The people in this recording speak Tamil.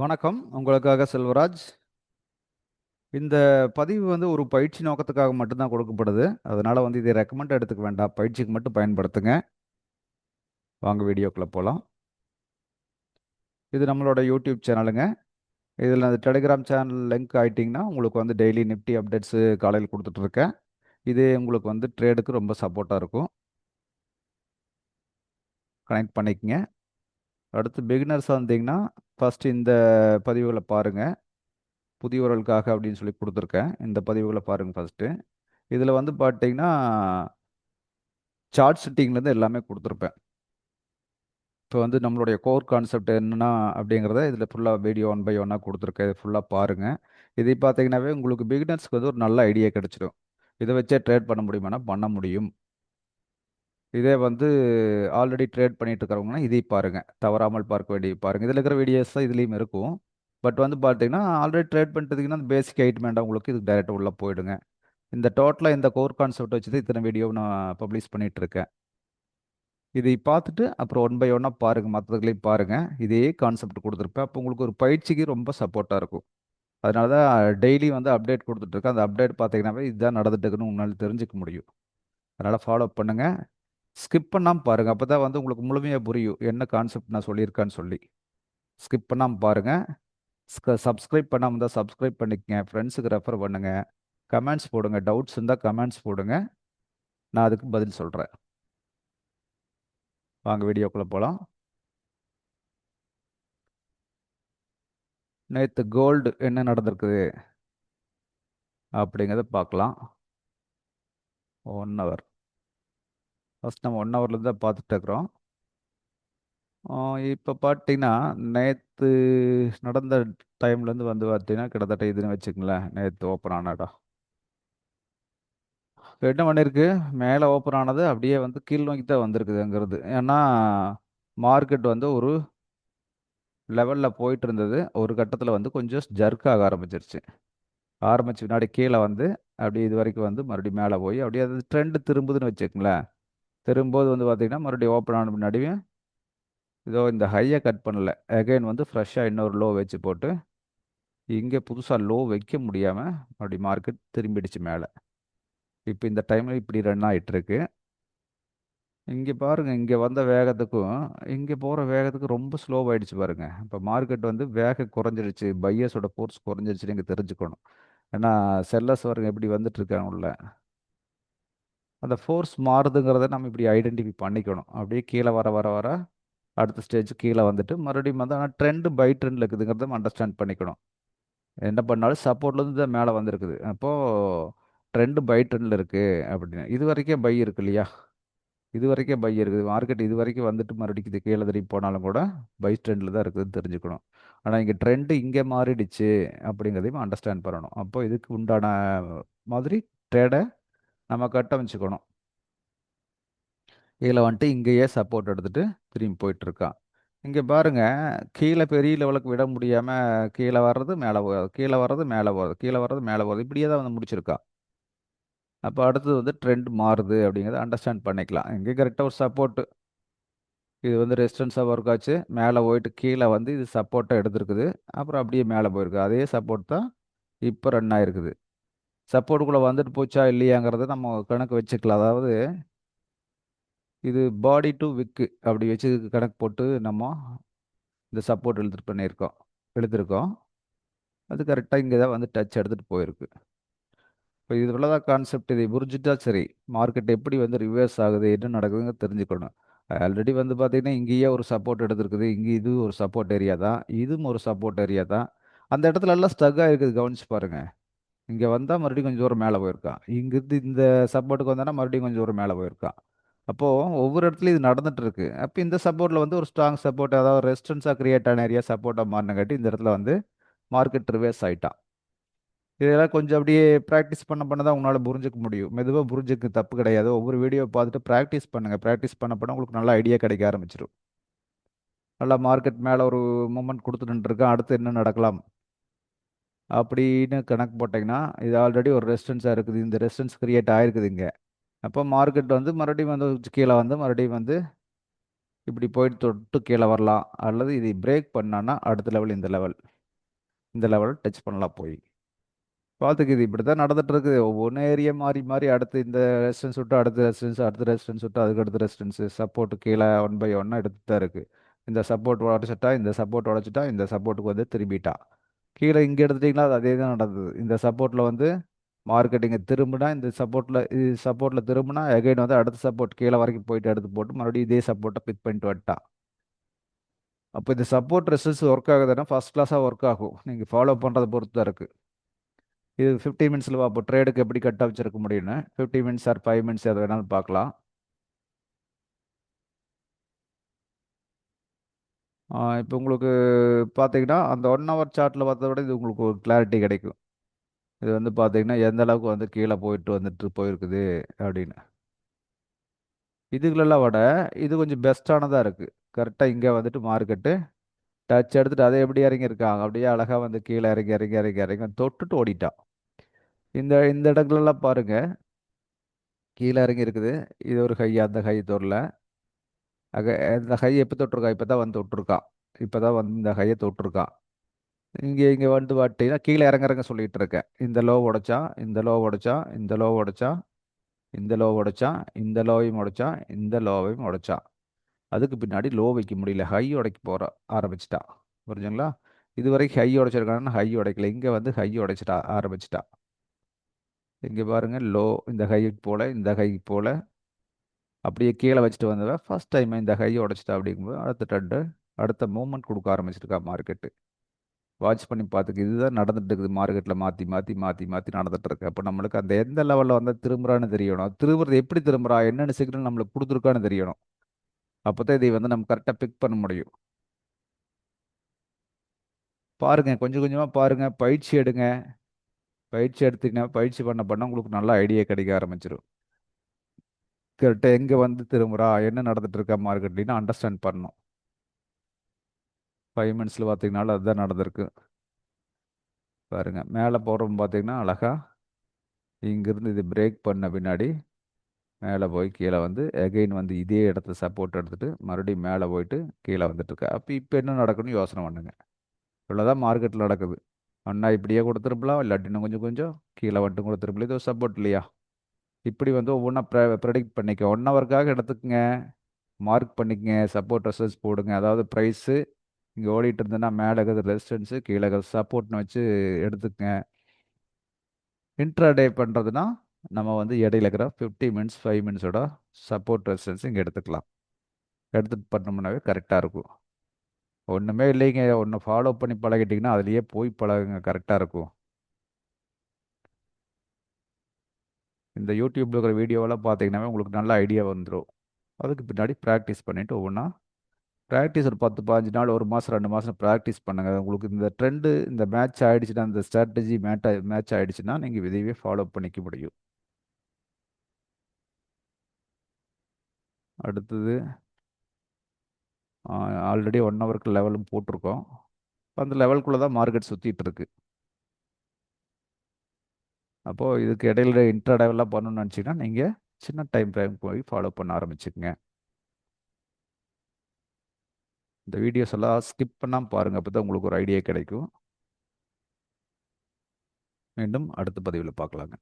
வணக்கம். உங்களுக்காக செல்வராஜ். இந்த பதிவு வந்து ஒரு பயிற்சி நோக்கத்துக்காக மட்டும்தான் கொடுக்கப்படுது. அதனால வந்து இதை ரெக்கமெண்ட் எடுத்துக்க வேண்டாம். பயிற்சிக்கு மட்டும் பயன்படுத்துங்க. வாங்க வீடியோக்குள்ளே போகலாம் இது நம்மளோட யூடியூப் சேனலுங்க. இதில் அந்த டெலிகிராம் சேனல் லிங்க் ஆகிட்டிங்கன்னா உங்களுக்கு வந்து டெய்லி நிஃப்டி அப்டேட்ஸு காலையில் கொடுத்துட்ருக்கேன் இது உங்களுக்கு வந்து ட்ரேடுக்கு ரொம்ப சப்போர்ட்டாக இருக்கும். கனெக்ட் பண்ணிக்கங்க. அடுத்து பிகினர்ஸாக இருந்தீங்கன்னா, ஃபஸ்ட்டு இந்த பதிவுகளை பாருங்கள் புதியவர்களுக்காக அப்படின்னு சொல்லி கொடுத்துருக்கேன். இந்த பதிவுகளை பாருங்கள் ஃபர்ஸ்ட்டு. இதில் வந்து பார்த்தீங்கன்னா சார்ட் செட்டிங்லேருந்து எல்லாமே கொடுத்துருப்பேன். இப்போ வந்து நம்மளுடைய கோர் கான்செப்ட் என்னன்னா அப்படிங்கிறத இதில் ஃபுல்லாக வீடியோ ஒன் பை ஒன்னாக கொடுத்துருக்கேன். இது ஃபுல்லாக பாருங்கள் இதை பார்த்தீங்கன்னாவே உங்களுக்கு பிகினர்ஸ்க்கு வந்து ஒரு நல்ல ஐடியா கிடச்சிடும். இதை வச்சே ட்ரேட் பண்ண முடியுமான்னா, பண்ண முடியும். இதே வந்து ஆல்ரெடி ட்ரேட் பண்ணிட்டு இருக்கிறவங்கன்னா, இதை பாருங்கள் தவறாமல் பார்க்க வேண்டிய பாருங்கள் இதில் இருக்கிற வீடியோஸ் தான் இதுலேயும் இருக்கும். பட் வந்து பார்த்தீங்கன்னா, ஆல்ரெடி ட்ரேட் பண்ணிட்டதுக்குன்னா அந்த பேசிக் ஐட்டம் உங்களுக்கு. இதுக்கு டைரெக்டாக உள்ளே போயிடுங்க. இந்த டோட்டலாக இந்த கோர் கான்செப்ட் வச்சு இத்தனை வீடியோ நான் பப்ளிஷ் பண்ணிட்டு இருக்கேன். இதை பார்த்துட்டு அப்புறம் ஒன் பை ஒன்னாக பாருங்கள் மற்றதுகளையும் பாருங்கள் இதே கான்செப்ட் கொடுத்துருப்பேன் அப்போ உங்களுக்கு ஒரு பயிற்சிக்கு ரொம்ப சப்போர்ட்டாக இருக்கும். அதனால தான் டெய்லி வந்து அப்டேட் கொடுத்துட்ருக்கேன் அந்த அப்டேட் பார்த்தீங்கன்னாவே இதுதான் நடந்துட்டுக்குன்னு உங்களால் தெரிஞ்சுக்க முடியும். அதனால் ஃபாலோ பண்ணுங்கள் ஸ்கிப் பண்ணாம அப்போ தான் வந்து உங்களுக்கு முழுமையாக புரியும். என்ன கான்செப்ட் நான் சொல்லியிருக்கேன்னு சொல்லி. ஸ்கிப் பண்ணாமல் பாருங்கள் ஸ்க சப்ஸ்கிரைப் பண்ணாமல் தான் சப்ஸ்கிரைப் பண்ணிக்கங்க. ஃப்ரெண்ட்ஸுக்கு ரெஃபர் பண்ணுங்க. கமெண்ட்ஸ் போடுங்க. டவுட்ஸ் இருந்தால் கமெண்ட்ஸ் போடுங்க. நான் அதுக்கு பதில் சொல்கிறேன் வாங்க வீடியோக்குள்ளே போகலாம் நேற்று கோல்டு என்ன நடந்திருக்குது? அப்படிங்கிறத பார்க்கலாம். One hour. ஃபஸ்ட் நம்ம ஒன் ஹவர்லேருந்து தான் பார்த்துட்டு இருக்கிறோம். பார்த்தீங்கன்னா, நேற்று நடந்த டைம்லேருந்து வந்து பார்த்தீங்கன்னா, கிட்டத்தட்ட இதுன்னு வச்சுக்கங்களேன். நேற்று ஓப்பன் ஆன இடம். என்ன பண்ணியிருக்கு? மேலே ஓப்பன் ஆனது அப்படியே வந்து கீழ் நோக்கி தான் வந்திருக்குதுங்கிறது ஏன்னா, மார்க்கெட் வந்து ஒரு லெவலில் போயிட்டு இருந்தது. ஒரு கட்டத்தில் வந்து கொஞ்சம் ஜர்க் ஆக ஆரம்பிச்சிருச்சு. ஆரம்பிச்சு பின்னாடி கீழே வந்து, அப்படியே இது வரைக்கும் வந்து மறுபடியும் மேலே போய், அப்படியே அது ட்ரெண்டு திரும்புதுன்னு வச்சுக்கங்களேன். திரும்பும்போது வந்து பார்த்தீங்கன்னா, மறுபடியும் ஓப்பன் ஆன பின்னாடியும் இதோ இந்த ஹையை கட் பண்ணல. அகைன் வந்து ஃப்ரெஷ்ஷாக இன்னொரு லோ வச்சு போட்டு, இங்கே புதுசாக லோ வைக்க முடியாமல் மறுபடியும் மார்க்கெட் திரும்பிடுச்சு மேலே இப்போ இந்த டைமில் இப்படி ரன் ஆகிட்டுருக்கு இங்கே பாருங்கள் இங்கே வந்த வேகத்துக்கும், இங்கே போகிற வேகத்துக்கும் ரொம்ப ஸ்லோவாகிடுச்சு பாருங்க. இப்போ மார்க்கெட் வந்து வேகம் குறைஞ்சிருச்சு. பையர்ஸோட ஃபோர்ஸ் குறைஞ்சிருச்சுன்னு நீங்கள் தெரிஞ்சுக்கணும். ஏன்னா, செல்லர்ஸ் வரங்க எப்படி வந்துட்டுருக்காங்க உள்ள. அந்த ஃபோர்ஸ் மாறுதுங்கிறத நம்ம இப்படி ஐடென்டிஃபை பண்ணிக்கணும். அப்படியே கீழே வர வர வர, அடுத்த ஸ்டேஜ் கீழே வந்துட்டு, மறுபடியும் வந்து ஆனால் ட்ரெண்டு பை ட்ரெண்ட்ல இருக்குதுங்கிறத அண்டர்ஸ்டாண்ட் பண்ணிக்கணும். என்ன பண்ணாலும் சப்போர்ட்லேருந்து தான் மேலே வந்திருக்குது. அப்போது ட்ரெண்டு பை ட்ரெண்டில் இருக்குது அப்படின்னு. இது வரைக்கும் பை இருக்கு இல்லையா? இது வரைக்கும் பை இருக்குது. மார்க்கெட் இது வரைக்கும் வந்துட்டு மறுபடியும் இது கீழே திரும்பி போனாலும் கூட, பை ஸ்ட்ரெண்டில் தான் இருக்குதுன்னு தெரிஞ்சுக்கணும். ஆனால் இங்கே ட்ரெண்டு இங்கே மாறிடுச்சு அப்படிங்கிறதையும் அண்டர்ஸ்டாண்ட் பண்ணணும். அப்போ இதுக்கு உண்டான மாதிரி ட்ரேடை நம்ம கட்டமைச்சுக்கணும். இதில் வந்துட்டு இங்கேயே சப்போர்ட் எடுத்துகிட்டு திரும்பி போயிட்டுருக்கான் இங்கே பாருங்கள் பாருங்க, பெரிய லெவலுக்கு விட முடியாமல் கீழே வர்றது, மேலே போகுது. கீழே வர்றது, மேலே போகுது. கீழே வர்றது, மேலே போகுது. இப்படியே தான் வந்து முடிச்சிருக்கான். அப்போ அடுத்தது வந்து ட்ரெண்ட் மாறுது அப்படிங்கிறத அண்டர்ஸ்டாண்ட் பண்ணிக்கலாம். இங்கே கரெக்டாக ஒரு சப்போர்ட். இது வந்து ரெசிஸ்டன்ஸாக ஒர்க் ஆச்சு. மேலே போயிட்டு கீழே வந்து இது சப்போர்ட்டாக எடுத்திருக்குது. அப்புறம் அப்படியே மேலே போயிருக்கு. அதே சப்போர்ட் தான் இப்போ ரன் ஆகிருக்குது சப்போர்ட்டுக்குள்ளே வந்துட்டு போச்சா இல்லையாங்கிறத நம்ம கணக்கு வச்சுக்கலாம். அதாவது இது பாடி டு விக்கு அப்படி வச்சு கணக்கு போட்டு நம்ம இந்த சப்போர்ட் இழுத்துட்டு பண்ணியிருக்கோம். எழுதியிருக்கோம் அது கரெக்டாக இங்கே தான் வந்து டச் எடுத்துகிட்டு போயிருக்கு. இப்போ இது இவ்வளோதான் கான்செப்ட். இதை புரிஞ்சுட்டா சரி. மார்க்கெட் எப்படி வந்து ரிவர்ஸ் ஆகுது, என்ன நடக்குதுங்க தெரிஞ்சுக்கணும். ஆல்ரெடி வந்து பார்த்தீங்கன்னா, இங்கேயே ஒரு சப்போர்ட் எடுத்துருக்குது இங்கே இது ஒரு சப்போர்ட் ஏரியா தான். இதுவும் ஒரு சப்போர்ட் ஏரியா தான். அந்த இடத்துல எல்லாம் ஸ்டக் ஆகிருக்குது கவனிச்சு பாருங்கள் இங்கே வந்தால் மறுபடியும் கொஞ்சம் தூரம் மேலே போயிருக்கான். இங்கிருந்து இந்த சப்போர்ட்டுக்கு வந்தானா மறுபடியும் கொஞ்சம் தூரம் மேலே போயிருக்கான். அப்போது ஒவ்வொரு இடத்துலையும் இது நடந்துட்டு இருக்கு. இந்த சப்போர்ட்டில் வந்து ஒரு ஸ்ட்ராங் சப்போர்ட் அதாவது ரெசிஸ்டன்ஸாக கிரியேட் ஆன ஏரியா சப்போர்ட்டாக மாறினங்காட்டி இந்த இடத்துல வந்து மார்க்கெட் ரிவேஸ் ஆகிட்டான் இதெல்லாம் கொஞ்சம் அப்படியே ப்ராக்டிஸ் பண்ண பண்ண தான் உங்களால் புரிஞ்சிக்க முடியும். மெதுவாக புரிஞ்சுக்க தப்பு கிடையாது. ஒவ்வொரு வீடியோ பார்த்துட்டு ப்ராக்டிஸ் பண்ணுங்கள் ப்ராக்டிஸ் பண்ண பண்ண உங்களுக்கு நல்ல ஐடியா கிடைக்க ஆரம்பிச்சிடும் நல்லா மார்க்கெட் மேலே ஒரு மூமெண்ட் கொடுத்துட்டு இருக்கான் அடுத்து என்ன நடக்கலாம்? அப்படின்னு கணக்கு போட்டிங்கன்னா இது ஆல்ரெடி ஒரு ரெசிஸ்டன்ஸாக இருக்குது. இந்த ரெசிஸ்டன்ஸ் கிரியேட் ஆகிருக்குது இங்கே. அப்போ மார்க்கெட் வந்து மறுபடியும் வந்து கீழே வந்து மறுபடியும் வந்து இப்படி போயிட்டு தொட்டு கீழே வரலாம். அல்லது இதை பிரேக் பண்ணான்னா அடுத்த லெவல் இந்த லெவல் இந்த லெவல் டச் பண்ணலாம் போய். பார்த்துக்குது இப்படி தான் நடந்துட்டு இருக்குது ஒவ்வொன்று ஏரியா மாறி மாறி அடுத்து இந்த ரெசிடன்ஸ் விட்டு அடுத்த ரெசிடன்ஸ் அடுத்த ரெசிடன்ஸ் விட்டு அதுக்கு அடுத்த ரெசிடன்ஸ் சப்போர்ட் கீழே ஒன் பை ஒன்னாக எடுத்து தான் இருக்குது இந்த சப்போர்ட் உடச்சிட்டா இந்த சப்போர்ட் உடச்சிட்டா இந்த சப்போர்ட்டுக்கு வந்து திரும்பிட்டா. கீழே இங்கே எடுத்துட்டிங்கன்னா அது அதே தான் நடந்தது. இந்த சப்போர்ட்டில் வந்து மார்க்கெட்டிங்கை திரும்பினா இந்த சப்போர்ட்டில் இது சப்போர்ட்டில் திரும்பினா எகைன் வந்து அடுத்த சப்போர்ட் கீழே வரைக்கும் போயிட்டு எடுத்து போட்டு மறுபடியும் இதே சப்போர்ட்டை பிக் பண்ணிட்டு வட்டான் அப்போ இந்த சப்போர்ட் ரெசிஸ்டன்ஸ் ஒர்க் ஆகுதுன்னா ஃபஸ்ட் கிளாஸாக ஒர்க் ஆகும். நீங்கள் ஃபாலோ பண்ணுறதை பொறுத்து தான் இருக்குது இது ஃபிஃப்டி மினிட்ஸில் பார்ப்போம் ட்ரேடுக்கு எப்படி கட் வச்சிருக்க முடியும்னு? Fifty minutes or five minutes எது வேணாலும் பார்க்கலாம். இப்போ உங்களுக்கு பார்த்தீங்கன்னா அந்த ஒன் ஹவர் சார்ட்டில் பார்த்தத விட இது உங்களுக்கு ஒரு கிளாரிட்டி கிடைக்கும். இது வந்து பார்த்தீங்கன்னா எந்த அளவுக்கு வந்து கீழே போயிட்டு வந்துட்டு போயிருக்குது அப்படின்னு. இதுகளெல்லாம் விட இது கொஞ்சம் பெஸ்ட்டானதாக இருக்குது கரெக்டாக இங்கே வந்துட்டு மார்க்கெட்டு டச் எடுத்துட்டு அதை எப்படி இறங்கியிருக்காங்க அப்படியே அழகாக வந்து கீழே இறங்கி இறங்கி இறங்கி இறங்கி தொட்டுட்டு ஓடிட்டான். இந்த இந்த இடங்கள்லாம் பாருங்கள் கீழே இறங்கி இருக்குது. இது ஒரு ஹை அந்த ஹை தொடல அக இந்த ஹையை எப்போ தொட்டிருக்கா? இப்போ தான் வந்து தொட்டிருக்கான் இப்போ தான் வந்து இந்த ஹையை தொட்டிருக்கான் இங்கே இங்கே வந்து பார்த்தீங்கன்னா கீழே இறங்குறங்க சொல்லிகிட்டு இருக்கேன் இந்த லோ உடைச்சான் இந்த லோ உடைச்சான் இந்த லோ உடைச்சான் இந்த லோ உடைச்சான் இந்த லோவையும் உடைச்சான் இந்த லோவையும் உடைச்சான் அதுக்கு பின்னாடி லோ வைக்க முடியல. ஹை உடைக்க போகிற ஆரம்பிச்சிட்டா. புரிஞ்சுங்களா? இது வரைக்கும் ஹை உடைச்சிருக்காங்கன்னா ஹை உடைக்கல. இங்கே வந்து ஹை உடைச்சிட்டா ஆரம்பிச்சிட்டா. இங்கே பாருங்கள் லோ இந்த ஹைக்கு போல் இந்த ஹைக்கு போல் அப்படியே கீழே வச்சுட்டு வந்தவன் ஃபஸ்ட் டைம் இந்த ஹையை உடைச்சிட்டா அப்படிங்கும்போது அடுத்த ட்ரெண்டு அடுத்த மூமெண்ட் கொடுக்க ஆரம்பிச்சிருக்கா மார்க்கெட்டு வாட்ச் பண்ணி பார்த்துக்கு இதுதான் நடந்துட்டு இருக்குது மார்க்கெட்டில் மாற்றி மாற்றி மாற்றி மாற்றி நடந்துட்டு இருக்கு. அப்போ நம்மளுக்கு அந்த எந்த லெவலில் வந்தால் திரும்புறான்னு தெரியணும். திரும்புறது எப்படி திரும்புறா என்னென்ன சிக்னல் நம்மளுக்கு கொடுத்துருக்கான்னு தெரியணும். அப்போ தான் இதை வந்து நம்ம கரெக்டாக பிக் பண்ண முடியும். பாருங்க கொஞ்சம் கொஞ்சமாக பாருங்கள் பயிற்சி எடுங்க. பயிற்சி எடுத்தீங்கன்னா பயிற்சி பண்ண பண்ண உங்களுக்கு நல்ல ஐடியா கிடைக்க ஆரம்பிச்சிடும் கரெக்டாக எங்கே வந்து திரும்புகிறா என்ன நடந்துட்டு இருக்கா மார்க்கெட்லின்னு அண்டர்ஸ்டாண்ட் பண்ணணும். ஃபைவ் மினிட்ஸில் பார்த்தீங்கனாலும் அதுதான் நடந்திருக்கு. பாருங்க மேலே போகிறோம் பார்த்தீங்கன்னா அழகாக இங்கேருந்து இது பிரேக் பண்ண பின்னாடி மேலே போய் கீழே வந்து எகைன் வந்து இதே இடத்த சப்போர்ட் எடுத்துட்டு மறுபடியும் மேலே போயிட்டு கீழே வந்துட்டுருக்கா. அப்போ இப்போ என்ன நடக்குன்னு யோசனை பண்ணுங்க. இவ்வளோதான் மார்க்கெட்டில் நடக்குது. அண்ணா இப்படியே கொடுத்துருப்பலாம் இல்லாட்டி இன்னும் கொஞ்சம் கொஞ்சம் கீழே வந்துட்டு கொடுத்துருப்பலாம் இது சப்போர்ட் இல்லையா? இப்படி வந்து ஒவ்வொன்றா ப்ர ப்ரெடிக்ட் பண்ணிக்க. ஒன் ஹவருக்காக எடுத்துக்கங்க. மார்க் பண்ணிக்கங்க. சப்போர்ட் ரெசர்ச் போடுங்க. அதாவது ப்ரைஸு இங்கே ஓடிட்டு இருந்ததுன்னா மேலே இருக்கிறது ரெசிஸ்டன்ஸு கீழே இருக்கிறது சப்போர்ட்னு வச்சு எடுத்துக்கங்க. இன்ட்ராடே பண்ணுறதுனா நம்ம வந்து இடையில இருக்கிற ஃபிஃப்டி மினிட்ஸ் ஃபைவ் மினிட்ஸோட சப்போர்ட் ரெசிஸ்டன்ஸ் இங்கே எடுத்துக்கலாம். எடுத்துட்டு பண்ணோம்னாவே கரெக்டாக இருக்கும். ஒன்றுமே இல்லைங்க. ஒன்று ஃபாலோ பண்ணி பழகிட்டிங்கன்னா அதுலேயே போய் பழகுங்க. கரெக்டாக இருக்கும். இந்த யூடியூப்பில் இருக்கிற வீடியோவெல்லாம் பார்த்தீங்கன்னாவே உங்களுக்கு நல்ல ஐடியா வந்துடும் அதுக்கு பின்னாடி ப்ராக்டிஸ் பண்ணிவிட்டு ஒவ்வொன்றா ப்ராக்டிஸ் ஒரு பத்து பாஞ்சு நாள் ஒரு மாதம் ரெண்டு மாதம் ப்ராக்டிஸ் பண்ணுங்கள் உங்களுக்கு இந்த ட்ரெண்டு இந்த மேட்ச் ஆகிடுச்சுன்னா இந்த ஸ்ட்ராட்டஜி மேட் மேட்ச் ஆகிடுச்சுன்னா நீங்கள் விதையவே ஃபாலோ பண்ணிக்க முடியும். அடுத்தது ஆல்ரெடி ஒன் ஹவருக்கு லெவலும் போட்டிருக்கோம். அந்த லெவலுக்குள்ளே தான் மார்க்கெட் சுற்றிட்டுருக்கு அப்போது இதுக்கு இடையில இன்ட்ராடேவெல்லாம் பண்ணணும்னு நினச்சிங்கன்னா நீங்கள் சின்ன டைம் ஃப்ரேம் போய் ஃபாலோ பண்ண ஆரம்பிச்சுக்கங்க. இந்த வீடியோஸ் எல்லாம் ஸ்கிப் பண்ணாமல் பாருங்கள் அப்போ தான் உங்களுக்கு ஒரு ஐடியா கிடைக்கும். மீண்டும் அடுத்த பதிவில் பார்க்கலாங்க.